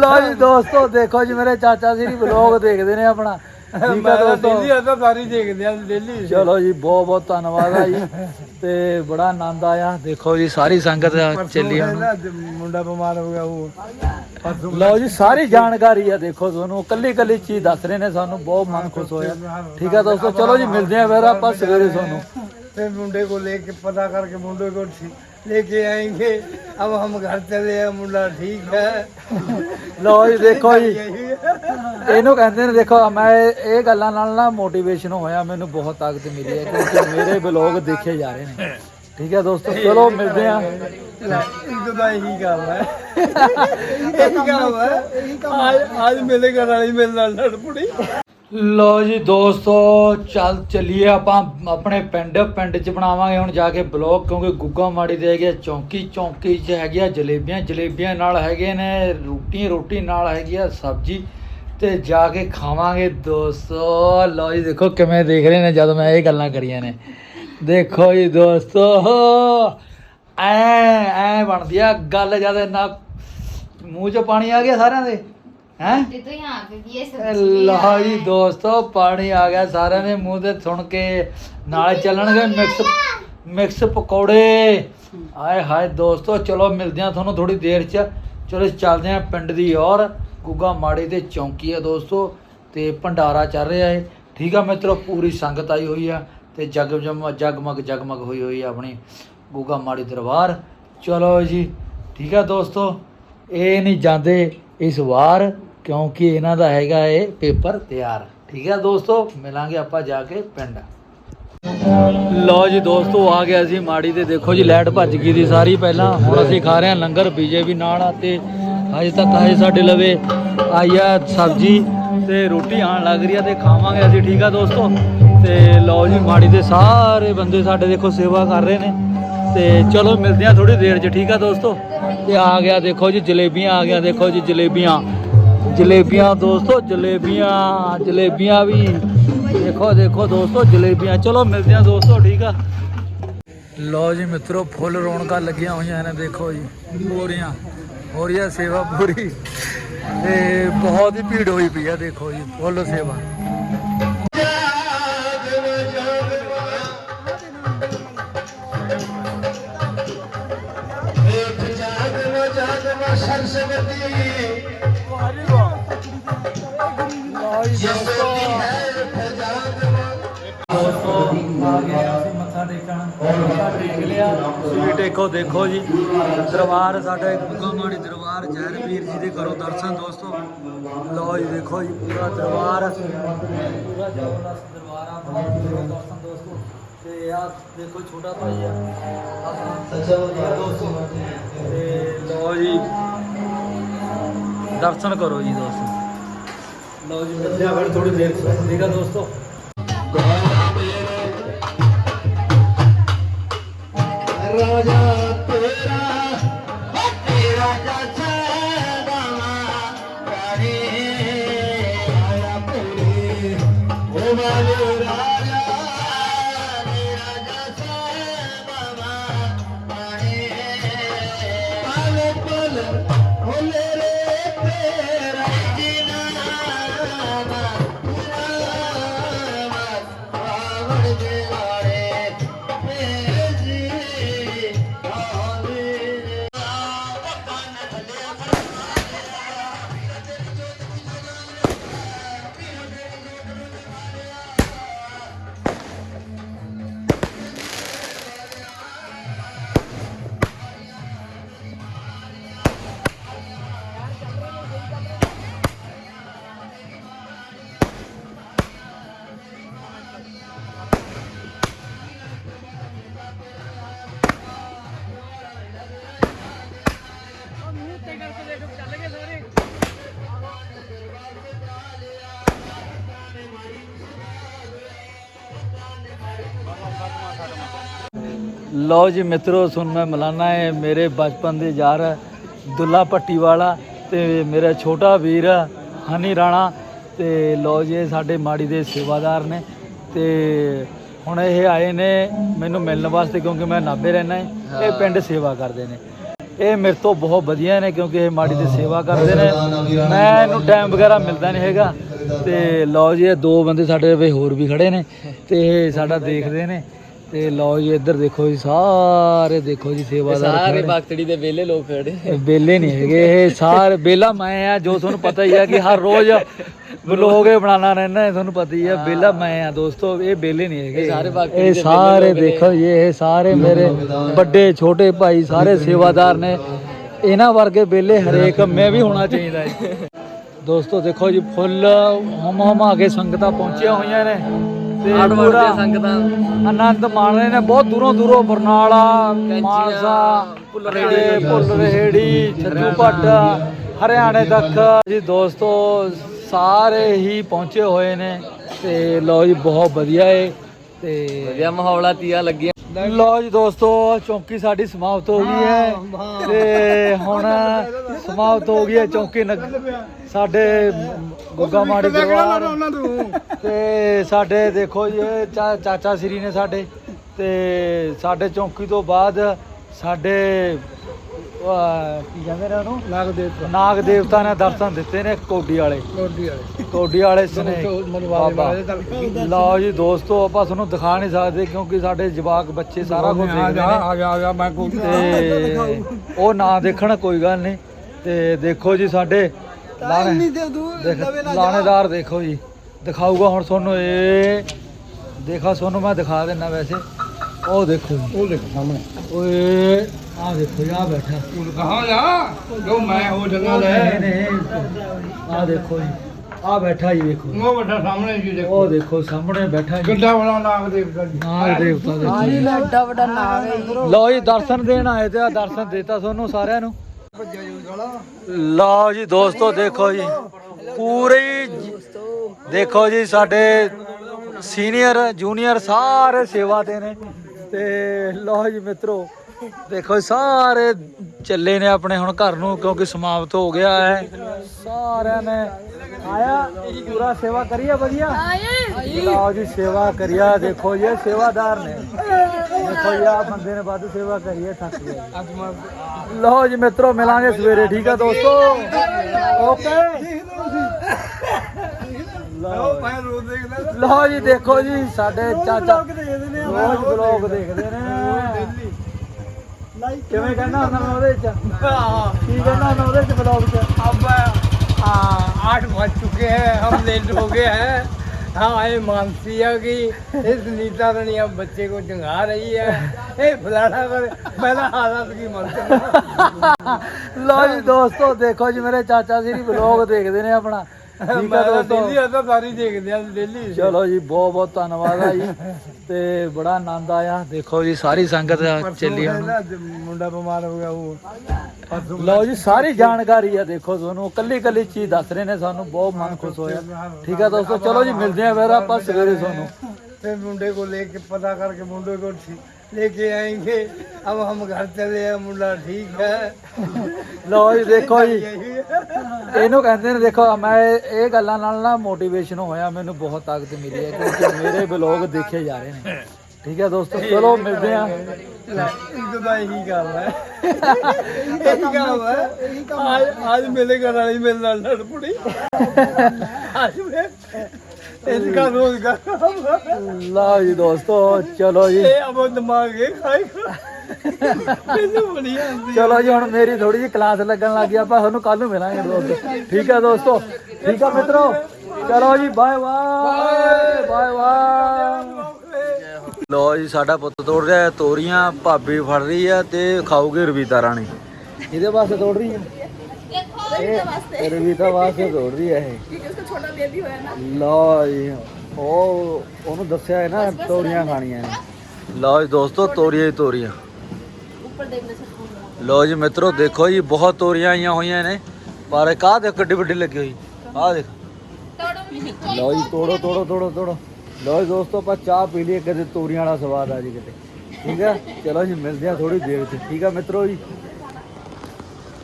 ਲੋ ਜੀ ਦੋਸਤੋ ਦੇਖੋ ਜੀ ਮੇਰੇ ਚਾਚਾ ਜੀ ਵਲੌਗ ਦੇਖਦੇ ਨੇ ਆਪਣਾ। ਚਲੋ ਜੀ ਬਹੁਤ ਬਹੁਤ ਧੰਨਵਾਦ ਆ ਜੀ। ਤੇ ਬੜਾ ਆਨੰਦ ਆਇਆ। ਦੇਖੋ ਜੀ ਸਾਰੀ ਸੰਗਤ ਚੱਲੀ ਹੁਣ। ਮੁੰਡਾ ਬਿਮਾਰ ਹੋ ਗਿਆ ਉਹ ਲਓ ਜੀ ਸਾਰੀ ਜਾਣਕਾਰੀ ਆ ਦੇਖੋ ਤੁਹਾਨੂੰ। ਕੱਲੀ ਕੱਲੀ ਚੀਜ਼ ਦੱਸ ਰਹੇ ਨੇ ਸਾਨੂੰ ਬਹੁਤ ਮਨ ਖੁਸ਼ ਹੋਇਆ। ਠੀਕ ਆ ਦੋਸਤੋ ਚਲੋ ਜੀ ਮਿਲਦੇ ਆ ਫੇਰ ਆਪਾਂ ਸਵੇਰੇ ਤੁਹਾਨੂੰ। ਤੇ ਮੁੰਡੇ ਕੋਲ ਲੈ ਪਤਾ ਕਰਕੇ ਮੁੰਡੇ ਕੋਲ ਠੀਕ लेके आएंगे अब हम घर चले हैं मुंडा ठीक है ਲਓ ਜੀ ਦੇਖੋ ਜੀ यही है। ਇਹਨੂੰ ਕਹਿੰਦੇ ਨੇ ਦੇਖੋ ਮੈਂ ਇਹ ਇਹ ਗੱਲਾਂ ਨਾਲ ਨਾ ਮੋਟੀਵੇਸ਼ਨ ਹੋਇਆ ਮੈਨੂੰ ਬਹੁਤ ਤਾਕਤ ਮਿਲੀ ਹੈ ਕਿਉਂਕਿ ਮੇਰੇ ਬਲੌਗ ਦੇਖੇ ਜਾ ਰਹੇ ਨੇ ਠੀਕ ਹੈ ਦੋਸਤੋ ਚਲੋ ਮਿਲਦੇ ਆ इनको तो यही काम है यही काम है आज आज मेरे घर वाली मेरे नाल लड़ पड़ी ਲੋ ਜੀ ਦੋਸਤੋ, ਚੱਲ ਚੱਲੀਏ ਆਪਾਂ ਆਪਣੇ ਪਿੰਡ। ਪਿੰਡ ਚ ਬਣਾਵਾਂਗੇ ਹੁਣ ਜਾ ਕੇ ਬਲੌਗ, ਕਿਉਂਕਿ ਗੁੱਗਾ ਮਾੜੀ ਦੇ ਹੈਗੇ ਆ, ਚੌਂਕੀ ਚੌਂਕੀ ਚ ਹੈਗੀਆਂ ਜਲੇਬੀਆਂ ਜਲੇਬੀਆਂ ਨਾਲ ਹੈਗੇ ਨੇ, ਰੋਟੀ ਰੋਟੀ ਨਾਲ ਹੈਗੀ ਆ ਸਬਜ਼ੀ। ਤੇ ਜਾ ਕੇ ਖਾਵਾਂਗੇ ਦੋਸਤੋ। ਲੋ ਜੀ ਦੇਖੋ ਕਿਵੇਂ ਦੇਖ ਰਹੇ ਨੇ ਜਦ ਮੈਂ ਇਹ ਗੱਲਾਂ ਕਰੀਆਂ ਨੇ। ਦੇਖੋ ਜੀ ਦੋਸਤੋ, ਐ ਐ ਬਣਦੀ ਆ ਗੱਲ ਜਦ ਨਾ ਮੂੰਹ 'ਚ ਪਾਣੀ ਆ ਗਿਆ ਸਾਰਿਆਂ ਦੇ। ਹੈ? ਤੇ ਜੀ ਦੋਸਤੋ ਪਾਣੀ ਆ ਗਿਆ ਸਾਰਿਆਂ ਦੇ ਮੂੰਹ ਤੇ ਸੁਣ ਕੇ ਨਾਲ ਚੱਲਣਗੇ ਮਿਕਸ ਮਿਕਸ ਪਕੌੜੇ। ਆਏ ਹਾਏ ਦੋਸਤੋ ਚਲੋ ਮਿਲਦੇ ਆ ਤੁਹਾਨੂੰ ਥੋੜੀ ਦੇਰ ਚ। ਚਲੋ ਚੱਲਦੇ ਆ ਪਿੰਡ ਦੀ ਔਰ। ਗੁੱਗਾ ਮਾੜੀ ਤੇ ਚੌਂਕੀ ਆ ਦੋਸਤੋ ਤੇ ਭੰਡਾਰਾ ਚੱਲ ਰਿਹਾ ਏ। ਠੀਕ ਆ ਮਿੱਤਰੋ ਪੂਰੀ ਸੰਗਤ ਆਈ ਹੋਈ ਆ ਤੇ ਜਗ ਜਮ ਜਗਮਗ ਜਗਮਗ ਹੋਈ ਹੋਈ ਆਪਣੀ ਗੁੱਗਾ ਮਾੜੀ ਦਰਬਾਰ। ਚਲੋ ਜੀ ਠੀਕ ਆ ਦੋਸਤੋ ਇਹ ਨਹੀਂ ਜਾਂਦੇ ਇਸ ਵਾਰ। ਕਿਉਂਕਿ ਇਹਨਾਂ ਦਾ ਹੈਗਾ ਇਹ ਪੇਪਰ ਤਿਆਰ। ਠੀਕ ਹੈ ਦੋਸਤੋ, ਮਿਲਾਂਗੇ ਆਪਾਂ ਜਾ ਕੇ ਪਿੰਡ। ਲੋ ਜੀ ਦੋਸਤੋ, ਆ ਗਿਆ ਸੀ ਮਾੜੀ ਤੇ ਦੇਖੋ ਜੀ, ਲਾਈਟ ਭੱਜ ਗਈ ਦੀ ਸਾਰੀ ਪਹਿਲਾਂ। ਹੁਣ ਅਸੀਂ ਖਾ ਰਹੇ ਹਾਂ ਲੰਗਰ ਬੀਜੇਪੀ ਨਾਲ ਆ ਤੇ ਹਜੇ ਤੱਕ ਹਜੇ ਸਾਡੇ ਲਵੇ, ਆਈ ਆ ਸਬਜ਼ੀ ਤੇ ਰੋਟੀ ਆਣ ਲੱਗ ਰਹੀ ਆ ਤੇ ਖਾਵਾਂਗੇ ਅਸੀਂ, ਠੀਕ ਆ ਦੋਸਤੋ? ਤੇ ਲਓ ਜੀ ਮਾੜੀ ਦੇ ਸਾਰੇ ਬੰਦੇ ਸਾਡੇ ਦੇਖੋ ਸੇਵਾ ਕਰ ਰਹੇ ਨੇ। ਤੇ ਚਲੋ ਮਿਲਦੇ ਆ ਥੋੜੀ ਦੇਰ ਚ, ਠੀਕ ਆ ਦੋਸਤੋ? ਤੇ ਆ ਗਿਆ ਦੇਖੋ ਜੀ ਜਲੇਬੀਆਂ, ਆ ਗਿਆ ਦੇਖੋ ਜੀ ਜਲੇਬੀਆਂ। ਜਲੇਬੀਆਂ ਦੋਸਤੋ, ਜਲੇਬੀਆਂ ਜਲੇਬੀਆਂ ਵੀ। ਦੇਖੋ ਦੇਖੋ ਦੋਸਤੋ, ਜਲੇਬੀਆਂ। ਚਲੋ, ਮਿਲਦੇ ਆ ਦੋਸਤੋ, ਠੀਕ ਆ? ਲਓ ਜੀ ਮਿੱਤਰੋ, ਫੁੱਲ ਰੌਣਕਾਂ ਲੱਗੀਆਂ ਹੋਈਆਂ ਨੇ, ਦੇਖੋ ਜੀ ਪੂਰੀਆਂ ਹੋ ਰਹੀ ਆ ਸੇਵਾ ਪੂਰੀ। ਤੇ ਬਹੁਤ ਹੀ ਭੀੜ ਹੋਈ ਪਈ ਆ, ਦੇਖੋ ਜੀ, ਫੁੱਲ ਸੇਵਾ। ਲਓ ਜੀ ਦੋਸਤੋ ਦੋਸਤੋ ਆ ਗਏ ਅਸੀਂ ਮੱਥਾ ਟੇਕਣ ਮੱਥਾ ਟੇਕ ਲਿਆ ਤੁਸੀਂ ਟੇਕੋ ਦੇਖੋ ਜੀ। ਦਰਬਾਰ ਸਾਡੇ ਗੁੱਗਾ ਮਾੜੀ ਦਰਬਾਰ ਜੈਨ ਵੀਰ ਜੀ ਦੇ ਕਰੋ ਦਰਸ਼ਨ ਦੋਸਤੋ। ਲਓ ਜੀ ਦੇਖੋ ਜੀ ਪੂਰਾ ਦਰਬਾਰ। ਪੂਰਾ ਜ਼ਬਰਦਸਤ ਦਰਬਾਰ ਆ ਬਹੁਤ ਦਰਸ਼ਨ ਦੋਸਤੋ। ਤੇ ਆ ਦੇਖੋ ਛੋਟਾ ਭਾਈ ਆ। ਅੱਛਾ ਦੋਸਤੋ ਤੇ ਲਓ ਜੀ ਦਰਸ਼ਨ ਕਰੋ ਜੀ ਦੋਸਤੋ। ਲਓ ਜੀ ਮਿਲਦੇ ਆ ਫਿਰ ਥੋੜੀ ਦੇਰ ਤੱਕ ਦੋਸਤੋ? bye ਲਓ ਜੀ ਮਿੱਤਰੋ ਸੁਣ ਮੈਂ ਮਲਾਨਾ ਹੈ ਮੇਰੇ ਬਚਪਨ ਦੇ ਯਾਰ ਦੁੱਲਾ ਪੱਟੀ ਵਾਲਾ ਤੇ ਮੇਰਾ ਛੋਟਾ ਵੀਰ ਹਨੀ ਰਾਣਾ ਤੇ ਲਓ ਜੀ ਸਾਡੇ ਮਾੜੀ ਦੇ ਸੇਵਾਦਾਰ ਨੇ ਤੇ ਹੁਣ ਇਹ ਆਏ ਨੇ ਮੈਨੂੰ ਮਿਲਣ ਵਾਸਤੇ ਕਿਉਂਕਿ ਮੈਂ ਨਾਭੇ ਰਹਿਣਾ ਹੈ ਇਹ ਪਿੰਡ ਸੇਵਾ ਕਰਦੇ ਨੇ। ਇਹ ਮੇਰੇ ਤੋਂ ਬਹੁਤ ਵਧੀਆ ਨੇ ਕਿਉਂਕਿ ਇਹ ਮਾੜੀ ਦੀ ਸੇਵਾ ਕਰਦੇ ਨੇ। ਮੈਂ ਇਹਨੂੰ ਟਾਈਮ ਵਗੈਰਾ ਮਿਲਦਾ ਨਹੀਂ ਹੈਗਾ। ਤੇ ਲਓ ਜੀ ਇਹ ਦੋ ਬੰਦੇ ਸਾਡੇ ਵੇ ਹੋਰ ਵੀ ਖੜੇ ਨੇ ਤੇ ਇਹ ਸਾਡਾ ਦੇਖਦੇ ਨੇ। ਤੇ ਲਓ ਜੀ ਇੱਧਰ ਦੇਖੋ ਜੀ ਸਾਰੇ ਦੇਖੋ ਜੀ ਸੇਵਾਦਾਰ ਸਾਰੇ ਖੜੇ। ਬਾਗਤੜੀ ਦੇ ਵਿਹਲੇ ਲੋਕ ਖੜੇ। ਬੇਲੇ ਨਹੀਂ ਹੈਗੇ ਇਹ ਸਾਰੇ ਬੇਲਾ ਮੈਂ ਆ ਜੋ ਤੁਹਾਨੂੰ ਪਤਾ ਹੀ ਆ ਕਿ ਹਰ ਰੋਜ਼ ਵਲੋਗ ਇਹ ਬਣਾਉਣਾ ਰਹਿਣਾ ਤੁਹਾਨੂੰ ਪਤਾ ਹੀ ਆ ਬੇਲਾ ਮੈਂ ਆ ਦੋਸਤੋ ਇਹ ਬੇਲੇ ਨਹੀਂ ਹੈਗੇ। ਇਹ ਸਾਰੇ। ਦੇਖੋ ਜੀ, ਇਹ ਸਾਰੇ ਮੇਰੇ ਵੱਡੇ ਛੋਟੇ ਭਾਈ ਸਾਰੇ ਸੇਵਾਦਾਰ ਨੇ। ਇਹਨਾਂ ਵਰਗੇ ਬੇਲੇ ਹਰੇਕ ਮੈਂ ਵੀ ਹੋਣਾ ਚਾਹੀਦਾ ਹੈ ਦੋਸਤੋ ਦੇਖੋ ਜੀ ਫੁੱਲ ਹਮ ਹਮਾ ਕੇ ਸੰਗਤਾਂ ਪਹੁੰਚੀਆਂ ਹੋਈਆਂ ਨੇ। ਪੂਰਾ ਦੀਆਂ ਸੰਗਤਾਂ। ਆਨੰਦ ਮਾਣ ਰਹੇ ਨੇ ਬਹੁਤ ਦੂਰੋਂ ਦੂਰੋਂ ਬਰਨਾਲਾ ਮਾਨਸਾ ਭੁੱਲਰੇੜੀ, ਤੇ ਭੁੱਲਰੇੜੀ ਛੱਜੂ ਪੱਟ ਹਰਿਆਣੇ ਤੱਕ। ਜੀ ਦੋਸਤੋ ਸਾਰੇ ਹੀ ਪਹੁੰਚੇ ਹੋਏ ਨੇ ਤੇ ਲਓ ਜੀ ਬਹੁਤ ਵਧੀਆ ਏ ਤੇ ਵਧੀਆ ਮਾਹੌਲਾ ਤੀਆਂ ਲੱਗੀਆਂ ਲਓ ਜੀ ਦੋਸਤੋ ਚੌਂਕੀ ਸਾਡੀ ਸਮਾਪਤ ਹੋ ਗਈ ਹੈ। ਤੇ ਹੁਣ ਸਮਾਪਤ ਹੋ ਗਈ ਹੈ ਚੌਂਕੀ ਸਾਡੇ ਗੁੱਗਾ ਮਾੜੀ ਦਰਬਾਰ। ਤੇ। ਸਾਡੇ ਦੇਖੋ ਜੀ ਚਾਚਾ ਸ੍ਰੀ ਨੇ ਸਾਡੇ। ਤੇ ਸਾਡੇ ਚੌਂਕੀ ਤੋਂ ਬਾਅਦ ਸਾਡੇ ਕੀ ਕਹਿੰਦੇ ਨੇ ਉਹਨੂੰ? ਨਾਗ ਦੇ ਨਾਗ ਦੇਵਤਾ ਨੇ ਦਰਸ਼ਨ ਦਿੱਤੇ ਨੇ ਕੋਡੀ ਵਾਲੇ। ਕੋਡੀ ਵਾਲੇ। ਕੋਡੀ ਵਾਲੇ ਸਨੇ ਲਓ ਜੀ ਦੋਸਤੋ ਆਪਾਂ ਤੁਹਾਨੂੰ ਦਿਖਾ ਨਹੀਂ ਸਕਦੇ ਕਿਉਂਕਿ ਸਾਡੇ ਜਵਾਕ ਬੱਚੇ ਸਾਰਾ ਕੁਝ ਦੇਖਦੇ ਨੇ। ਆ ਗਿਆ ਆ ਗਿਆ ਮੈਂ ਕੋਡੀ ਤੇ ਉਹ ਨਾ ਦੇਖਣ ਕੋਈ ਗੱਲ ਨਹੀਂ। ਤੇ ਦੇਖੋ ਜੀ ਸਾਡੇ ਲਾਣੇਦਾਰ ਦੇਖੋ ਜੀ। ਦਿਖਾਊਗਾ ਹੁਣ ਤੁਹਾਨੂੰ ਇਹ। ਦੇਖਾ ਤੁਹਾਨੂੰ ਮੈਂ ਦਿਖਾ ਦਿੰਨਾ ਵੈਸੇ। ਉਹ ਦੇਖੋ ਉਹ ਦੇਖ ਸਾਹਮਣੇ। ਓਏ। ਆ ਦੇਖੋ ਜੀ ਆ ਬੈਠਾ। ਤੂੰ ਕਹਾਂ ਜਾ? ਜੋ ਮੈਂ ਹੋ ਜੰਗਾ ਲੈ। ਆ ਦੇਖੋ ਜੀ ਆ ਬੈਠਾ ਜੀ ਦੇਖੋ ਉਹ ਵੱਡਾ ਸਾਹਮਣੇ ਜੀ ਦੇਖੋ। ਉਹ ਦੇਖੋ ਸਾਹਮਣੇ ਬੈਠਾ ਜੀ। ਗੱਡਾ ਵਾਲਾ ਨਾਗ ਦੇਵਤਾ ਜੀ। ਨਾਗ ਦੇਵਤਾ ਦੇਖੋ। ਐਡਾ ਵੱਡਾ ਨਾਗ ਹੈ ਲਓ ਜੀ ਦਰਸ਼ਨ ਦੇਣ ਆਏ ਤੇ ਆ ਦਰਸ਼ਨ ਦਿੱਤਾ ਤੁਹਾਨੂੰ ਸਾਰਿਆਂ ਨੂੰ। ਲਓ ਜੀ ਦੋਸਤੋ ਦੇਖੋ ਜੀ ਪੂਰੇ ਦੇਖੋ ਜੀ ਸਾਡੇ ਸੀਨੀਅਰ ਜੂਨੀਅਰ ਸਾਰੇ ਸੇਵਾ ਤੇ ਨੇ। ਤੇ ਲਓ ਜੀ ਮਿੱਤਰੋ ਦੇਖੋ ਜੀ ਸਾਰੇ ਚੱਲੇ ਨੇ ਆਪਣੇ ਹੁਣ ਘਰ ਨੂੰ ਕਿਉਂਕਿ ਸਮਾਪਤ ਹੋ ਗਿਆ ਹੈ। ਸਾਰਿਆਂ ਨੇ ਆਇਆ। ਪੂਰਾ ਸੇਵਾ ਕਰੀਏ ਵਧੀਆ? ਲਓ ਜੀ ਸੇਵਾ ਕਰਿਆ ਦੇਖੋ ਜੀ ਇਹ ਸੇਵਾਦਾਰ ਨੇ। ਦੇਖੋ ਜੀ ਆ ਬੰਦੇ ਨੇ ਵੱਧ ਸੇਵਾ ਕਰੀਏ ਥੱਕ ਗਿਆ ਲਓ ਜੀ ਮਿੱਤਰੋ ਮਿਲਾਂਗੇ ਸਵੇਰੇ ਠੀਕ ਆ ਦੋਸਤੋ? ਓਕੇ। ਲਓ ਜੀ। ਦੇਖੋ ਜੀ ਸਾਡੇ ਚਾਚਾ ਰੋਜ਼ ਬਲੌਗ ਦੇਖਦੇ ਨੇ। ਕਿਵੇਂ ਕਹਿੰਦਾ ਹੁੰਦਾ ਮੈਂ ਉਹਦੇ ਚ ਕੀ ਕਹਿੰਦਾ ਹੁੰਦਾ ਉਹਦੇ ਚ ਬਲੌਗ ਚ अब आ, आठ बज चुके हैं हम लेट हो गए हैं हाँ ये मानसी है कि इस नीता रानी अब बच्चे को जंगा रही है ये फलाना कर पहला हालत की मरते ਲਓ ਜੀ ਦੋਸਤੋ ਦੇਖੋ ਜੀ ਮੇਰੇ ਚਾਚਾ ਜੀ ਬਲੌਗ ਦੇਖਦੇ ਨੇ ਆਪਣਾ ਲਓ ਜੀ ਸਾਰੀ ਜਾਣਕਾਰੀ ਆ ਦੇਖੋ ਤੁਹਾਨੂੰ। ਕੱਲੀ ਕੱਲੀ ਚੀਜ਼ ਦੱਸ ਰਹੇ ਨੇ ਸਾਨੂੰ ਬਹੁਤ ਮਨ ਖੁਸ਼ ਹੋਇਆ। ਠੀਕ ਆ ਦੋਸਤੋ ਚਲੋ ਜੀ ਮਿਲਦੇ ਆ ਫਿਰ ਤੁਹਾਨੂੰ। ਮੁੰਡੇ ਕੋਲ ਲੈ ਕੇ ਪਤਾ ਕਰਕੇ ਮੁੰਡੇ ਕੋਲ ਠੀਕ लेके आएंगे अब हम घर चले हैं मुंडा ठीक है ਲਓ ਜੀ ਦੇਖੋ ਜੀ यही है ਇਹਨੂੰ ਕਹਿੰਦੇ ਨੇ ਦੇਖੋ ਮੈਂ ਇਹ ਇਹ ਗੱਲਾਂ ਨਾਲ ਨਾ ਮੋਟੀਵੇਸ਼ਨ ਹੋਇਆ ਮੈਨੂੰ ਬਹੁਤ ਤਾਕਤ ਮਿਲੀ ਹੈ ਕਿਉਂਕਿ ਮੇਰੇ ਬਲੌਗ ਦੇਖੇ ਜਾ ਰਹੇ ਨੇ ਠੀਕ ਹੈ ਦੋਸਤੋ ਚਲੋ ਮਿਲਦੇ ਆ ਲੈ, ਇੱਕ ਤਾਂ ਇਹੀ ਗੱਲ ਹੈ ਇਹੀ ਕੰਮ ਹੈ ਅੱਜ ਅੱਜ ਮੇਰੇ ਘਰ ਵਾਲੀ ਮੇਰੇ ਨਾਲ ਲੜ ਪੜੀ ਅੱਜ ਮੈਂ ਰੋਜ਼ਗਾਰ ਲਓ ਜੀ ਦੋਸਤੋ ਚਲੋ ਜੀ। ਇਹ ਅਬ ਦਿਮਾਗ ਇਹ ਖਾਈ। ਮੈਨੂੰ ਬੜੀ ਆਂਦੀ ਚਲੋ ਜੀ ਹੁਣ ਮੇਰੀ ਥੋੜੀ ਜਿਹੀ ਕਲਾਸ ਲੱਗਣ ਲੱਗ ਗਈ ਆਪਾਂ ਤੁਹਾਨੂੰ ਕੱਲ ਨੂੰ ਮਿਲਾਂਗੇ ਦੋਸਤੋ। ਠੀਕ ਹੈ ਦੋਸਤੋ? ਠੀਕ ਆ ਮਿੱਤਰੋ? ਚਲੋ ਜੀ ਬਾਏ ਬਾਏ ਬਾਏ ਬਾਏ। ਲੋ ਜੀ ਸਾਡਾ ਪੁੱਤ ਤੋੜ ਰਿਹਾ ਹੈ ਤੋਰੀਆਂ ਭਾਬੀ ਫੜ ਰਹੀ ਆ ਤੇ ਖਾਊਗੀ ਰਵੀਤਾ ਰਾਣੀ। ਇਹਦੇ ਵਾਸਤੇ ਤੋੜ ਰਹੀ ਹੈ ਇਹ ਰਵੀਤਾ ਵਾਸਤੇ ਤੋੜ ਰਹੀ ਹੈ ਇਹ ਲਓ ਜੀ ਉਹ ਉਹਨੂੰ ਦੱਸਿਆ ਹੈ ਨਾ ਤੋਰੀਆਂ ਖਾਣੀਆਂ ਨੇ। ਲਓ ਜੀ ਦੋਸਤੋ ਤੋਰੀਆਂ ਹੀ ਤੋਰੀਆਂ। ਲਓ ਜੀ ਮਿੱਤਰੋ ਦੇਖੋ ਜੀ ਬਹੁਤ ਤੋਰੀਆਂ ਆਈਆਂ ਹੋਈਆਂ ਨੇ। ਪਰ ਇੱਕ ਆਹ ਦੇਖ ਕਿੱਡੀ ਵੱਡੀ ਲੱਗੀ ਹੋਈ। ਆਹ ਦੇਖ। ਲਓ ਜੀ ਤੋੜੋ ਤੋੜੋ ਤੋੜੋ ਤੋੜੋ। ਲਓ ਜੀ ਦੋਸਤੋ ਆਪਾਂ ਚਾਹ ਪੀ ਲਈਏ ਕਿਤੇ ਤੋਰੀਆਂ ਵਾਲਾ ਸਵਾਦ ਆ ਜੀ ਕਿਤੇ। ਠੀਕ ਹੈ ਚਲੋ ਜੀ ਮਿਲਦੇ ਆ ਥੋੜੀ ਦੇਰ ਚ। ਠੀਕ ਆ ਮਿੱਤਰੋ ਜੀ?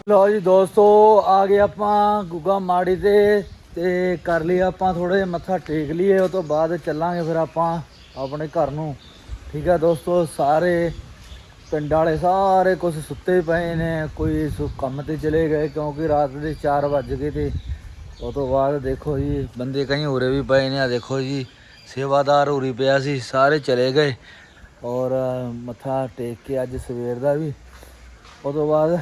ਲਓ ਜੀ ਦੋਸਤੋ, ਆ ਗਏ ਆਪਾਂ ਗੁੱਗਾ ਮਾੜੀ ਤੇ ਤੇ ਕਰ ਲਈ ਆਪਾਂ ਥੋੜੇ ਮੱਥਾ ਟੇਕ ਲਈਏ, ਉਹ ਤੋਂ ਬਾਅਦ ਚੱਲਾਂਗੇ ਫਿਰ ਆਪਾਂ ਆਪਣੇ ਘਰ ਨੂੰ। ਠੀਕ ਆ ਦੋਸਤੋ, ਸਾਰੇ ਪਿੰਡ ਵਾਲੇ ਸਾਰੇ ਕੁਝ ਸੁੱਤੇ ਪਏ ਨੇ, ਕੋਈ ਸੁ- ਕੰਮ ਤੇ ਚਲੇ ਗਏ ਕਿਉਂਕਿ ਰਾਤ ਦੇ 4 ਵੱਜ ਗਏ ਤੇ। ਉਹ ਤੋਂ ਬਾਅਦ ਦੇਖੋ ਜੀ, ਬੰਦੇ ਕਈ ਹੋਰੇ ਵੀ ਪਏ ਨੇ, ਆ ਦੇਖੋ ਜੀ, ਸੇਵਾਦਾਰ ਹੋਰੀ ਪਿਆ ਸੀ, ਸਾਰੇ ਚਲੇ ਗਏ। ਔਰ ਮੱਥਾ ਟੇਕ ਕੇ ਅੱਜ ਸਵੇਰ ਦਾ ਵੀ। ਉਹ ਤੋਂ ਬਾਅਦ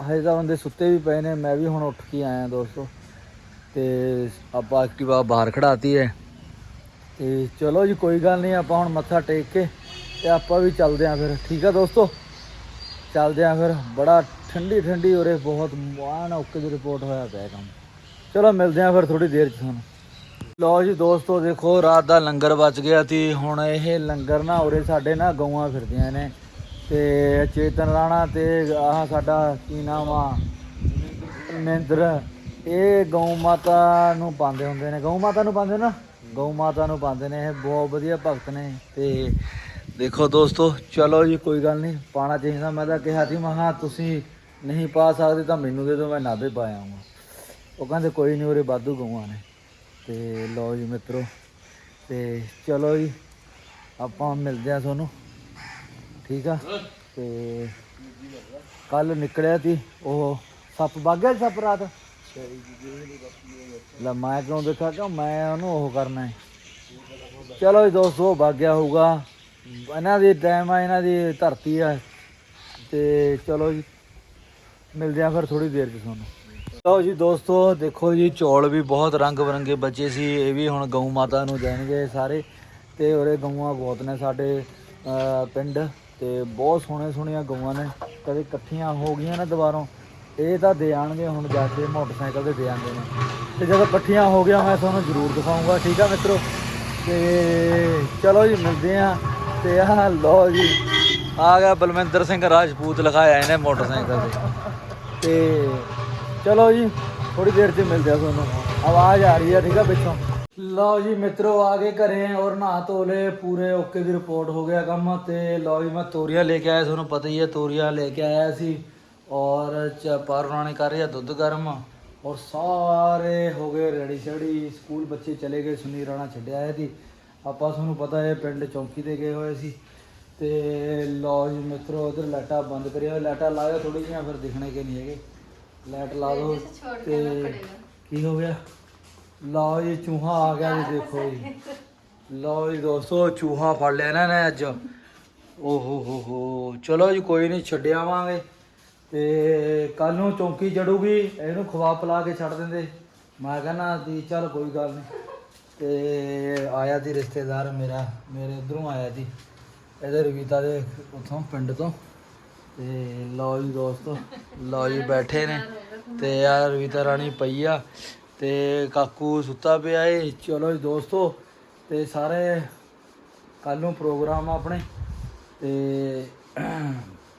ਹਜੇ ਤਾਂ ਬੰਦੇ ਸੁੱਤੇ ਵੀ ਪਏ ਨੇ, ਮੈਂ ਵੀ ਹੁਣ ਉੱਠ ਕੇ ਆਇਆ ਦੋਸਤੋ। ਤੇ ਆਪਾਂ ਐਕਟਿਵਾ ਬਾਹਰ ਖੜਾਤੀ ਹੈ। ਤੇ ਚਲੋ ਜੀ, ਕੋਈ ਗੱਲ ਨਹੀਂ, ਆਪਾਂ ਹੁਣ ਮੱਥਾ ਟੇਕ ਕੇ ਤੇ ਆਪਾਂ ਵੀ ਚੱਲਦੇ ਆਂ ਫਿਰ। ਠੀਕ ਆ ਦੋਸਤੋ? ਚੱਲਦੇ ਆਂ ਫਿਰ। ਬੜਾ ਠੰਡੀ ਠੰਡੀ ਉਰੇ ਬਹੁਤ ਮਾਣ ਓਕੇ ਦੀ ਰਿਪੋਰਟ ਹੋਇਆ ਪਿਆ ਕੰਮ। ਚਲੋ, ਮਿਲਦੇ ਆਂ ਫਿਰ ਥੋੜੀ ਦੇਰ ਚ ਤੁਹਾਨੂੰ। ਲਓ ਜੀ ਦੋਸਤੋ, ਦੇਖੋ, ਰਾਤ ਦਾ ਲੰਗਰ ਬਚ ਗਿਆ ਸੀ। ਹੁਣ ਇਹ ਲੰਗਰ ਨਾ ਉਰੇ ਸਾਡੇ ਨਾ ਗਊਆਂ ਫਿਰਦੀਆਂ ਨੇ। ਤੇ ਚੇਤਨ ਰਾਣਾ ਤੇ ਆਹ ਸਾਡਾ ਕੀ ਨਾਮ ਆ? ਮਹਿੰਦਰ। ਇਹ ਗਊ ਮਾਤਾ ਨੂੰ ਪਾਉਂਦੇ ਹੁੰਦੇ ਨੇ। ਗਊ ਮਾਤਾ ਨੂੰ ਪਾਉਂਦੇ ਨਾ? ਗਊ ਮਾਤਾ ਨੂੰ ਪਾਉਂਦੇ ਨੇ। ਇਹ ਬਹੁਤ ਵਧੀਆ ਭਗਤ ਨੇ ਤੇ ਦੇਖੋ ਦੋਸਤੋ, ਚਲੋ ਜੀ, ਕੋਈ ਗੱਲ ਨਹੀਂ। ਪਾਣਾ ਚਾਹੀਦਾ। ਮੈਂ ਤਾਂ ਕਿਹਾ ਸੀ ਮਹਾ ਤੁਸੀਂ ਨਹੀਂ ਪਾ ਸਕਦੇ ਤਾਂ ਮੈਨੂੰ ਦੇ ਦਿਓ, ਮੈਂ ਨਾਭੇ ਪਾ ਆਉਂਗਾ ਉਹ ਕਹਿੰਦੇ, ਕੋਈ ਨਹੀਂ, ਉਰੇ ਵਾਧੂ ਗਊਆਂ ਨੇ। ਤੇ ਲਓ ਜੀ ਮਿੱਤਰੋ। ਤੇ ਚਲੋ ਜੀ, ਆਪਾਂ ਮਿਲਦੇ ਆ ਤੁਹਾਨੂੰ। ਠੀਕ ਆ? ਤੇ ਕੱਲ ਨਿਕਲਿਆ ਸੀ ਉਹ ਸੱਪ ਵਗ ਗਿਆ ਸੀ ਸੱਪ ਰਾਤ? ਲੈ ਮੈਂ ਕਿਉਂ ਦੇਖਿਆ? ਕਿ ਮੈਂ ਉਹਨੂੰ ਉਹ ਕਰਨਾ ਹੈ। ਚਲੋ ਜੀ ਦੋਸਤੋ ਉਹ ਗਿਆ ਹੋਊਗਾ। ਇਹਨਾਂ ਦੀ ਟਾਈਮ ਆ, ਇਹਨਾਂ ਦੀ ਧਰਤੀ ਆ। ਤੇ ਚਲੋ ਜੀ, ਮਿਲਦੇ ਆ ਫਿਰ ਥੋੜੀ ਦੇਰ ਚ ਤੁਹਾਨੂੰ। ਲਓ ਜੀ ਦੋਸਤੋ, ਦੇਖੋ ਜੀ, ਚੌਲ ਵੀ ਬਹੁਤ ਰੰਗ ਬਰੰਗੇ ਬੱਚੇ ਸੀ। ਇਹ ਵੀ ਹੁਣ ਗਊ ਮਾਤਾ ਨੂੰ ਦੇਣਗੇ ਸਾਰੇ। ਤੇ ਉਰੇ ਗਊਆਂ ਬਹੁਤ ਨੇ ਸਾਡੇ ਪਿੰਡ। ਤੇ ਬਹੁਤ ਸੋਹਣੇ ਸੋਹਣੀਆਂ ਗਊਆਂ ਨੇ, ਕਦੇ ਇਕੱਠੀਆਂ ਹੋ ਗਈਆਂ ਨਾ ਦੁਬਾਰੋਂ, ਇਹ ਤਾਂ ਦੇ ਆਣਗੇ ਹੁਣ ਜਾ ਕੇ ਮੋਟਰਸਾਈਕਲ ਤੇ ਦੇ ਆਉਂਦੇ ਨੇ। ਤੇ ਜਦੋਂ ਇਕੱਠੀਆਂ ਹੋ ਗਿਆ ਮੈਂ ਤੁਹਾਨੂੰ ਜ਼ਰੂਰ ਦਿਖਾਊਂਗਾ ਠੀਕ ਆ ਮਿੱਤਰੋ? ਤੇ ਚਲੋ ਜੀ, ਮਿਲਦੇ ਆ ਤੇ ਆਹ ਲਓ ਜੀ, ਆ ਗਿਆ ਬਲਵਿੰਦਰ ਸਿੰਘ ਰਾਜਪੂਤ ਲਿਖਾਇਆ ਇਹਨੇ ਮੋਟਰਸਾਈਕਲ ਤੇ। ਤੇ ਚਲੋ ਜੀ ਥੋੜੀ ਦੇਰ ਚ ਮਿਲਦੇ ਆ ਤੁਹਾਨੂੰ। ਆਵਾਜ਼ ਆ ਰਹੀ ਹੈ ਠੀਕ ਆ, ਪਿੱਛੋਂ। ਲਓ ਜੀ ਮਿੱਤਰੋ ਆ ਗਏ ਘਰੇ ਔਰ ਨਹਾ ਧੋ ਲਏ ਪੂਰੇ ਓਕੇ ਦੀ ਰਿਪੋਰਟ ਹੋ ਗਿਆ ਕੰਮ ਤੇ। ਲਓ ਜੀ ਮੈਂ ਤੋਰੀਆਂ ਲੈ ਕੇ ਆਇਆ ਤੁਹਾਨੂੰ ਪਤਾ ਹੀ ਹੈ ਤੋਰੀਆਂ ਲੈ ਕੇ ਆਇਆ ਸੀ। ਔਰ ਚਾਪਾਰ ਨੇ ਕਰ ਰਿਹਾ ਦੁੱਧ ਗਰਮ। ਔਰ ਸਾਰੇ ਹੋ ਗਏ ਰੈਡੀ ਸ਼ੈਡੀ। ਸਕੂਲ ਬੱਚੇ ਚਲੇ ਗਏ ਸੁਨੀ ਰਾਣਾ ਛੱਡਿਆ ਆਇਆ ਸੀ। ਆਪਾਂ ਤੁਹਾਨੂੰ ਪਤਾ ਹੈ ਪਿੰਡ ਚੌਂਕੀ ਤੇ ਗਏ ਹੋਏ ਸੀ। ਤੇ ਲਓ ਜੀ ਮਿੱਤਰੋ ਉਧਰ ਲਾਈਟਾਂ ਬੰਦ ਕਰਿਆ। ਲਾਈਟਾਂ ਲਾਇਆ ਥੋੜੀ ਜਿਹੀਆਂ ਫਿਰ ਦਿਖਣੇ ਕਿ ਨਹੀਂ ਹੈਗੇ। ਲਾਈਟ ਲਾ ਦੋ ਤੇ ਕੀ ਹੋ ਗਿਆ? ਲਓ ਜੀ, ਚੂਹਾ ਆ ਗਿਆ ਜੀ, ਦੇਖੋ ਜੀ। ਲਓ ਜੀ ਦੋਸਤੋ, ਚੂਹਾ ਫੜ ਲਿਆ ਇਹਨਾਂ ਨੇ ਅੱਜ। ਓ ਹੋ ਹੋ। ਹੋ ਚਲੋ ਜੀ, ਕੋਈ ਨਹੀਂ ਛੱਡਿਆਵਾਂਗੇ ਤੇ ਕੱਲ ਨੂੰ ਚੌਂਕੀ ਚੜੂਗੀ ਇਹਨੂੰ ਖਵਾ ਪਿਲਾ ਕੇ ਛੱਡ ਦਿੰਦੇ। ਮੈਂ ਕਹਿੰਦਾ ਦੀ ਚੱਲ ਕੋਈ ਗੱਲ ਨਹੀਂ। ਤੇ ਆਇਆ ਦੀ ਰਿਸ਼ਤੇਦਾਰ ਮੇਰਾ, ਮੇਰੇ ਉਧਰੋਂ ਆਇਆ ਜੀ। ਇਹਦੇ ਰਵੀਤਾ ਦੇ ਉਥੋਂ, ਪਿੰਡ ਤੋਂ। ਤੇ ਲਓ ਜੀ ਦੋਸਤੋ, ਲਓ ਜੀ ਬੈਠੇ ਨੇ। ਤੇ ਯਾਰ ਰਵੀਤਾ ਰਾਣੀ ਪਈ ਆ। ਤੇ ਕਾਕੂ ਸੁੱਤਾ ਪਿਆ ਏ। ਚਲੋ ਜੀ ਦੋਸਤੋ, ਤੇ ਸਾਰੇ ਕੱਲ ਨੂੰ ਪ੍ਰੋਗਰਾਮ ਆ ਆਪਣੇ। ਤੇ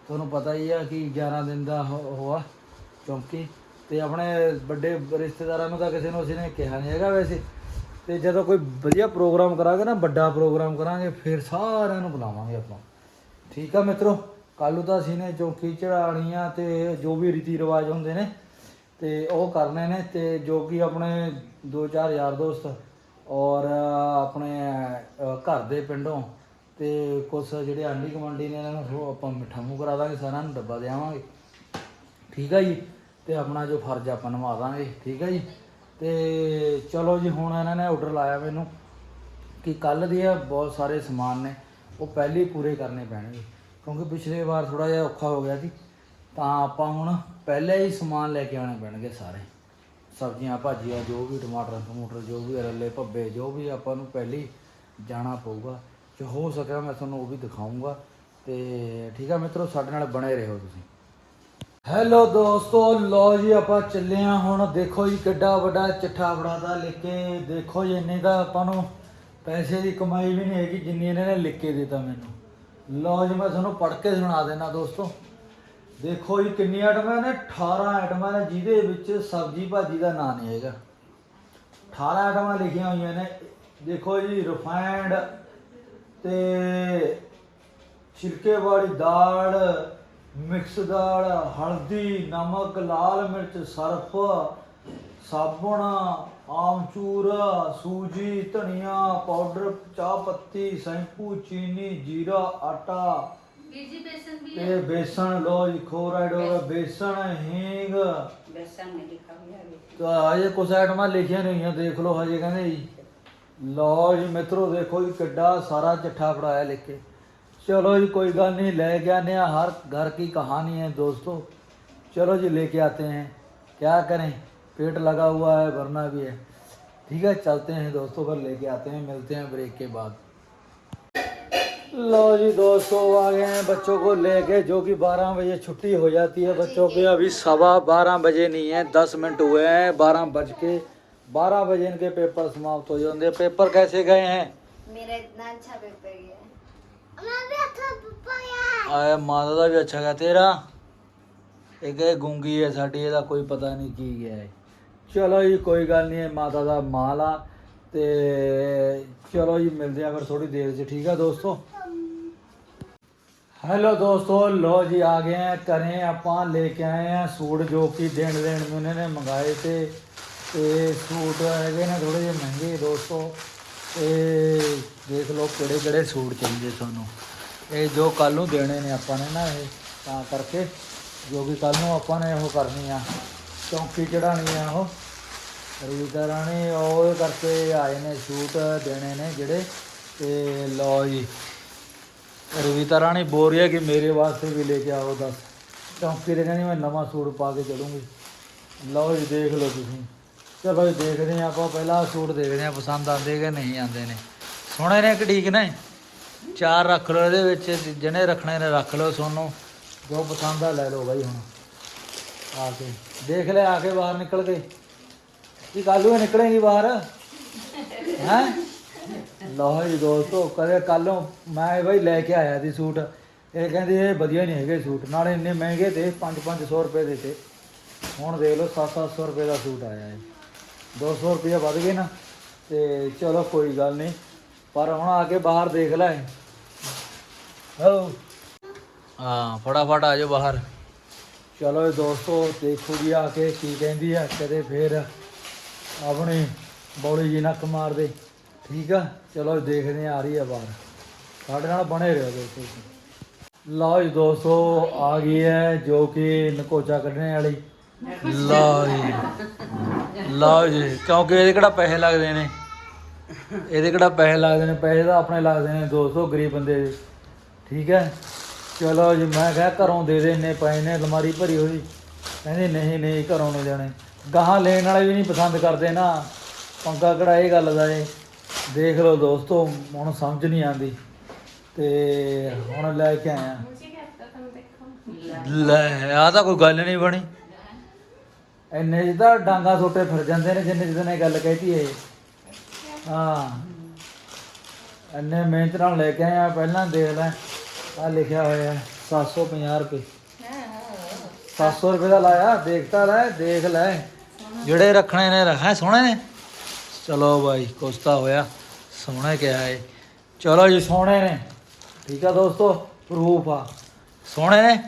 ਤੁਹਾਨੂੰ ਪਤਾ ਹੀ ਆ ਕਿ 11 ਦਿਨ ਦਾ ਉਹ ਉਹ ਆ ਚੌਂਕੀ। ਤੇ ਆਪਣੇ ਵੱਡੇ ਰਿਸ਼ਤੇਦਾਰਾਂ ਨੂੰ ਤਾਂ ਕਿਸੇ ਨੂੰ ਅਸੀਂ ਨੇ ਕਿਹਾ ਨਹੀਂ ਹੈਗਾ ਵੈਸੇ। ਤੇ ਜਦੋਂ ਕੋਈ ਵਧੀਆ ਪ੍ਰੋਗਰਾਮ ਕਰਾਂਗੇ ਨਾ, ਵੱਡਾ ਪ੍ਰੋਗਰਾਮ ਕਰਾਂਗੇ, ਫਿਰ ਸਾਰਿਆਂ ਨੂੰ ਬੁਲਾਵਾਂਗੇ ਆਪਾਂ। ਠੀਕ ਆ ਮਿੱਤਰੋ, ਕੱਲ੍ਹ ਨੂੰ ਤਾਂ ਅਸੀਂ ਨੇ ਚੌਕੀ ਚੜਾਣੀਆਂ ਤੇ ਜੋ ਵੀ ਰੀਤੀ ਰਿਵਾਜ ਹੁੰਦੇ ਨੇ ਤੇ ਉਹ ਕਰਨੇ ਨੇ ਤੇ ਜੋ ਕਿ ਆਪਣੇ ਦੋ ਚਾਰ ਯਾਰ ਦੋਸਤ ਔਰ ਆਪਣੇ ਘਰ ਦੇ ਪਿੰਡੋਂ ਤੇ ਕੁਝ ਜਿਹੜੇ ਆਂਢੀ ਗੁਆਂਢੀ ਨੇ ਇਹਨਾਂ ਨੂੰ ਆਪਾਂ ਮਿੱਠਾ ਮੂੰਹ ਕਰਾ ਦਾਂਗੇ, ਸਾਰਿਆਂ ਨੂੰ ਡੱਬਾ ਦੇਵਾਂਗੇ। ਠੀਕ ਆ ਜੀ? ਤੇ ਆਪਣਾ ਜੋ ਫਰਜ਼ ਆਪਾਂ ਨਿਭਾ ਦਾਂਗੇ। ਠੀਕ ਆ ਜੀ? ਤੇ ਚਲੋ ਜੀ, ਹੁਣ ਇਹਨਾਂ ਨੇ ਆਰਡਰ ਲਾਇਆ ਮੈਨੂੰ ਕਿ ਕੱਲ ਦੇ ਆ, ਬਹੁਤ ਸਾਰੇ ਸਮਾਨ ਨੇ, ਉਹ ਪਹਿਲੇ ਪੂਰੇ ਕਰਨੇ ਪੈਣਗੇ। ਕਿਉਂਕਿ ਪਿਛਲੇ ਵਾਰ ਥੋੜਾ ਜਿਹਾ ਔਖਾ ਹੋ ਗਿਆ ਸੀ। ਤਾਂ ਆਪਾਂ ਹੁਣ ਪਹਿਲੇ ਹੀ ਸਮਾਨ ਲੈ ਕੇ ਆਉਣੇ ਪੈਣਗੇ ਸਾਰੇ। ਸਬਜ਼ੀਆਂ, ਭਾਜੀਆਂ, ਜੋ ਵੀ ਟਮਾਟਰ, ਟਮੂਟਰ, ਜੋ ਵੀ ਰੱਲੇ ਭੱਬੇ, ਜੋ ਵੀ ਆਪਾਂ ਨੂੰ ਪਹਿਲੇ ਜਾਣਾ ਪਊਗਾ। ਜੇ ਹੋ ਸਕਿਆ ਮੈਂ ਤੁਹਾਨੂੰ ਉਹ ਵੀ ਦਿਖਾਊਂਗਾ। ਤੇ ਠੀਕ ਆ ਮਿੱਤਰੋ, ਸਾਡੇ ਨਾਲ ਬਣੇ ਰਹੋ ਤੁਸੀਂ। ਹੈਲੋ ਦੋਸਤੋ ਲੋ ਜੀ ਆਪਾਂ ਚੱਲੇ ਆ ਹੁਣ। ਦੇਖੋ ਜੀ ਕਿੱਡਾ ਵੱਡਾ ਚਿੱਠਾ ਫੜਾਦਾ ਲਿਖ ਕੇ। ਦੇਖੋ ਜੀ, ਇੰਨੀ ਤਾਂ ਆਪਾਂ ਨੂੰ ਪੈਸੇ ਦੀ ਕਮਾਈ ਵੀ ਨਹੀਂ ਹੈਗੀ, ਜਿੰਨੀ ਇਹਨਾਂ ਨੇ ਲਿਖ ਕੇ ਦਿੱਤਾ ਮੈਨੂੰ। ਲੋ ਜੀ, ਮੈਂ ਤੁਹਾਨੂੰ ਪੜ੍ਹ ਕੇ ਸੁਣਾ ਦੇਣਾ ਦੋਸਤੋ। ਦੇਖੋ ਜੀ ਕਿੰਨੀ ਆਈਟਮਾਂ ਨੇ? 18 ਆਈਟਮਾਂ ਨੇ, ਜਿਹਦੇ ਵਿੱਚ ਸਬਜ਼ੀ ਭਾਜੀ ਦਾ ਨਾਂ ਨਹੀਂ ਹੈਗਾ। 18 ਆਈਟਮਾਂ ਲਿਖੀਆਂ ਹੋਈਆਂ ਨੇ। ਦੇਖੋ ਜੀ ਰਿਫਾਈਨਡ ਤੇ ਛਿਲਕੇ ਵਾਲੀ ਦਾਲ ਮਿਕਸ ਦਾਲ, ਹਲਦੀ, ਨਮਕ, ਲਾਲ ਮਿਰਚ, ਸਰਫ, ਸਾਬਣ, ਆਮਚੂਰ, ਸੂਜੀ, ਧਨੀਆ ਪਾਊਡਰ ਚਾਹ ਪੱਤੀ, ਸ਼ੈਂਪੂ, ਚੀਨੀ, ਜੀਰਾ, ਆਟਾ ये बेसन लो खोराइड होगा। बेसन हींग तो ये कुछ आइटम लिखिया नहीं है देख लो हजे कहने लो जी मित्रों देखो जी कि सारा चिट्ठा फटाया लिख। के चलो जी कोई गल नहीं ले गया नया हर घर की कहानी है दोस्तों। चलो जी लेके आते हैं। क्या करें? पेट लगा हुआ है भरना भी है। ठीक है चलते हैं दोस्तों पर लेके आते हैं मिलते हैं ब्रेक के बाद। लो जी दोस्तों आ गए हैं बच्चों को लेके जो कि 12 बजे छुट्टी हो जाती है बच्चों की अभी सवा बारह बजे नहीं है 10 मिनट हुए हैं बारह बज के बारह बजे इनके पेपर समाप्त हो जाते हैं पेपर कैसे गए हैं मेरा इतना अच्छा पेपर गया ਆਇਆ ਮਾਤਾ ਦਾ ਵੀ ਅੱਛਾ ਗਿਆ ਤੇਰਾ ਇੱਕ ਇਹ ਗੁੰਗੀ ਹੈ ਸਾਡੀ ਇਹਦਾ ਕੋਈ ਪਤਾ ਨਹੀਂ ਕੀ ਗਿਆ ਹੈ ਚਲੋ ਜੀ ਕੋਈ ਗੱਲ ਨਹੀਂ ਹੈ ਮਾਤਾ ਦਾ ਮਾਲ ਆ ਤੇ ਚਲੋ ਜੀ, ਮਿਲਦੇ ਆ ਫਿਰ ਥੋੜੀ ਦੇਰ 'ਚ, ਠੀਕ ਆ ਦੋਸਤੋ? ਹੈਲੋ ਦੋਸਤੋ ਲੋ ਜੀ, ਆ ਗਏ ਆ ਕਰੇ ਆਪਾਂ ਲੈ ਕੇ ਆਏ ਆ ਸੂਟ ਜੋ ਕਿ ਦੇਣ ਦੇਣ ਨੂੰ ਉਹਨਾਂ ਨੇ ਮੰਗਾਏ ਤੇ ਤੇ ਸੂਟ ਹੈਗੇ ਨੇ ਥੋੜੇ ਜਿਹੇ ਮਹਿੰਗੇ ਦੋਸਤੋ, ਤੇ ਦੇਖ ਲਓ ਕਿਹੜੇ ਕਿਹੜੇ ਸੂਟ ਚਾਹੀਦੇ ਤੁਹਾਨੂੰ। ਇਹ ਜੋ ਕੱਲ ਨੂੰ ਦੇਣੇ ਨੇ ਆਪਾਂ ਨੇ ਨਾ ਇਹ, ਤਾਂ ਕਰਕੇ ਜੋ ਕਿ ਕੱਲ ਨੂੰ ਆਪਾਂ ਨੇ ਉਹ ਕਰਨੀ ਆ, ਚੌਂਕੀ ਚੜਾਣੀ ਆ ਉਹ। ਰੀਤਾ ਰਾਣੀ ਉਹ ਕਰਕੇ ਆਏ ਨੇ ਸੂਟ ਦੇਣੇ ਨੇ ਜਿਹੜੇ। ਤੇ ਲਓ ਜੀ, ਰਵੀਤਾ ਰਾਣੀ ਬੋਲ ਰਹੀ ਹੈ ਕਿ ਮੇਰੇ ਵਾਸਤੇ ਵੀ ਲੈ ਕੇ ਆਓ ਦੱਸ। ਚੌਂਕੀ ਦੇ ਕਹਿੰਦੀ ਮੈਂ ਨਵਾਂ ਸੂਟ ਪਾ ਕੇ ਚਲੂੰਗੀ ਲਓ ਜੀ, ਦੇਖ ਲਓ ਤੁਸੀਂ। ਚਲੋ ਜੀ, ਦੇਖਦੇ ਹਾਂ ਆਪਾਂ ਪਹਿਲਾਂ ਸੂਟ ਦੇਖਦੇ ਹਾਂ, ਪਸੰਦ ਆਉਂਦੇ ਕਿ ਨਹੀਂ ਆਉਂਦੇ ਨੇ। ਸੋਹਣੇ ਨੇ ਕਿ ਠੀਕ ਨੇ? ਚਾਰ ਰੱਖ ਲਓ ਇਹਦੇ ਵਿੱਚ, ਜਿਹਨੇ ਰੱਖਣੇ ਨੇ ਰੱਖ ਲਓ ਸੋਨੂੰ। ਜੋ ਪਸੰਦ ਆ ਲੈ ਲਓ ਬਾਈ ਹੁਣ। ਆ ਕੇ, ਦੇਖ ਲੈ, ਆ ਕੇ ਬਾਹਰ ਨਿਕਲ ਕੇ। ਕੀ ਕੱਲ੍ਹ ਨੂੰ ਨਿਕਲੇਗੀ ਬਾਹਰ? ਹੈ? ਲਓ ਜੀ ਦੋਸਤੋ, ਕਦੇ ਕੱਲ ਮੈਂ ਬਈ ਲੈ ਕੇ ਆਇਆ ਸੀ ਸੂਟ। ਇਹ ਕਹਿੰਦੇ ਇਹ ਵਧੀਆ ਨਹੀਂ ਹੈਗੇ ਸੂਟ। ਨਾਲੇ ਇੰਨੇ ਮਹਿੰਗੇ ਤੇ 5-500 ਰੁਪਏ ਦੇ ਤੇ। ਹੁਣ ਦੇਖ ਲਓ 7-700 ਰੁਪਏ ਦਾ ਸੂਟ ਆਇਆ ਹੈ 200 ਰੁਪਏ ਵੱਧ ਗਏ ਨਾ, ਤੇ ਚਲੋ ਕੋਈ ਗੱਲ ਨਹੀਂ। ਪਰ ਹੁਣ ਆ ਕੇ ਬਾਹਰ ਦੇਖ ਲੈ। ਹੋ ਹਾਂ, ਫਟਾਫਟ ਆ ਜਾਓ ਬਾਹਰ। ਚਲੋ ਜੀ ਦੋਸਤੋ, ਦੇਖੋ ਜੀ ਆ ਕੇ ਕੀ ਕਹਿੰਦੀ ਆ, ਕਦੇ ਫੇਰ ਆਪਣੀ ਬੌਲੀ ਜੀ ਨੱਕ ਮਾਰਦੇ। ਠੀਕ ਆ? ਚਲੋ ਦੇਖਦੇ ਆ ਆ ਰਹੀ ਆ ਬਾਹਰ। ਸਾਡੇ ਨਾਲ ਬਣੇ ਰਹੋ ਦੋਸਤੋ ਲਓ ਜੀ ਦੋਸਤੋ, ਆ ਗਈ ਹੈ ਜੋ ਕਿ ਨਕੋਚਾ ਕੱਢਣੇ ਵਾਲੀ। ਲਓ ਜੀ। ਲਓ ਜੀ, ਕਿਉਂਕਿ ਇਹਦੇ ਕਿਹੜਾ ਪੈਸੇ ਲੱਗਦੇ ਨੇ? ਇਹਦੇ ਕਿਹੜਾ ਪੈਸੇ ਲੱਗਦੇ ਨੇ? ਪੈਸੇ ਤਾਂ ਆਪਣੇ ਲੱਗਦੇ ਨੇ 200 ਗਰੀਬ ਬੰਦੇ ਦੇ। ਠੀਕ ਹੈ? ਚਲੋ ਜੀ, ਮੈਂ ਕਿਹਾ ਘਰੋਂ ਦੇ ਦੇ, ਇੰਨੇ ਪਏ ਨੇ, ਅਲਮਾਰੀ ਭਰੀ ਹੋਈ। ਕਹਿੰਦੇ ਨਹੀਂ ਨਹੀਂ, ਘਰੋਂ ਨਹੀਂ ਦੇਣੇ। ਗਾਹਾਂ ਲੈਣ ਵਾਲੇ ਵੀ ਨਹੀਂ ਪਸੰਦ ਕਰਦੇ ਨਾ। ਪੰਗਾ ਕਿਹੜਾ ਇਹ ਗੱਲ ਦਾ ਏ। ਦੇਖ ਲਓ ਦੋਸਤੋ, ਹੁਣ ਸਮਝ ਨਹੀਂ ਆਉਂਦੀ। ਤੇ ਹੁਣ ਲੈ ਕੇ ਆਇਆ। ਲੈ ਆ ਤਾਂ ਕੋਈ ਗੱਲ ਨਹੀਂ ਬਣੀ। ਇੰਨੇ ਜਿਹਦਾ ਡਾਂਗਾ ਛੋਟੇ ਫਿਰ ਜਾਂਦੇ ਨੇ, ਜਿੰਨੇ ਜਿਹਨੇ ਗੱਲ ਕਹਿਤੀ ਏ। ਹਾਂ। ਇੰਨੇ ਮਿਹਨਤ ਨਾਲ ਲੈ ਕੇ ਆਇਆ, ਪਹਿਲਾਂ ਦੇਖ ਲੈ। ਆ ਲਿਖਿਆ ਹੋਇਆ ਹੈ 750 ਰੁਪਏ। 700 ਰੁਪਏ ਦਾ ਲਾਇਆ ਦੇਖਤਾ ਲੈ ਦੇਖ ਲੈ। ਜਿਹੜੇ ਰੱਖਣੇ ਨੇ ਰੱਖਾ ਸੋਹਣੇ ਨੇ। ਚਲੋ ਭਾਈ ਕੁਛ ਤਾਂ ਹੋਇਆ ਸੋਹਣੇ ਕਿਹਾ ਏ। ਚਲੋ ਜੀ ਸੋਹਣੇ ਨੇ। ਠੀਕ ਆ ਦੋਸਤੋ ਪ੍ਰੂਫ ਆ। ਸੋਹਣੇ ਨੇ?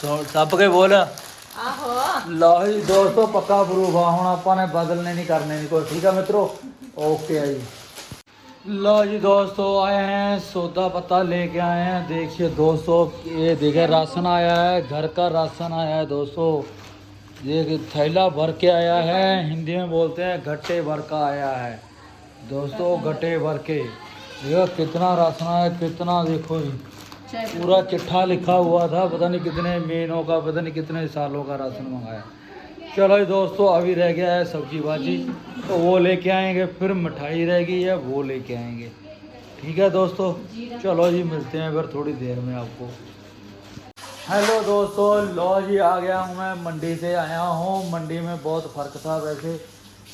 ਸੋ ਦੱਬ ਕੇ ਬੋਲ। ਆਹੋ। ਲਓ ਜੀ ਦੋਸਤੋ ਪੱਕਾ ਪ੍ਰੂਫ ਆ। ਹੁਣ ਆਪਾਂ ਨੇ ਬਦਲਨੇ ਨਹੀਂ ਕਰਨੇ ਨਹੀਂ ਕੋਈ। ਠੀਕ ਆ ਮਿੱਤਰੋ? ਓਕੇ ਆ ਜੀ। लो जी दोस्तों आए हैं सौदा पत्ता लेके आए हैं देखिए दोस्तों ये देखिए राशन आया है घर का राशन आया है दोस्तों ये थैला भर के आया है हिंदी में बोलते हैं गट्टे भर का आया है दोस्तों गट्टे भर के देखो कितना राशन आया कितना देखो जी पूरा चिट्ठा लिखा हुआ था पता नहीं कितने महीनों का पता नहीं कितने सालों का राशन मंगाया चलो दोस्तों, अभी रह गया है सब्ज़ी भाजी। तो वो लेके आएँगे, फिर मिठाई रहेगी या वो लेके आएँगे। ठीक है दोस्तों? चलो जी, मिलते हैं फिर थोड़ी देर में आपको। हेलो दोस्तों, लो जी, आ गया हूँ मैं मंडी से आया हूँ। मंडी में बहुत फ़र्क था वैसे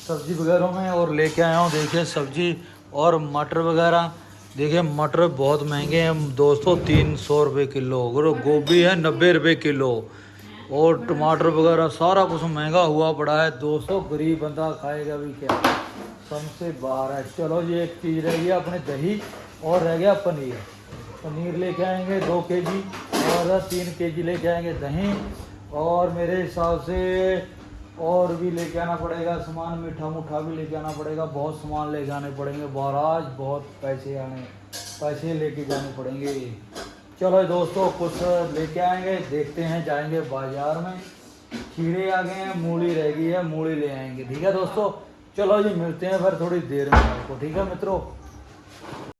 सब्ज़ी वगैरह में, और लेके आया हूँ, देखिए सब्ज़ी और मटर वगैरह। देखिए, मटर बहुत महँगे हैं। दोस्तों, तीन सौ रुपये किलो और गोभी है, नब्बे रुपये किलो। और टमाटर वगैरह सारा कुछ महँगा हुआ पड़ा है। दोस्तों गरीब बंदा खाएगा भी क्या? सबसे बाहर है। चलो जी, एक चीज़ रह गई अपने दही और रह गया पनीर। पनीर लेके आएँगे दो के जी और तीन के जी लेके आएँगे दही। और मेरे हिसाब से और भी लेके आना पड़ेगा सामान, मीठा मुठा भी लेके आना पड़ेगा। बहुत सामान लेके आने पड़ेंगे। बहराज बहुत पैसे आने, पैसे लेके जाने पड़ेंगे। चलो दोस्तों कुछ लेके आएंगे देखते हैं जाएंगे बाजार में खीरे आ गए हैं मूली रह गई है मूली ले आएंगे ठीक है दोस्तों चलो जी मिलते हैं फिर थोड़ी देर में आपको ठीक है मित्रों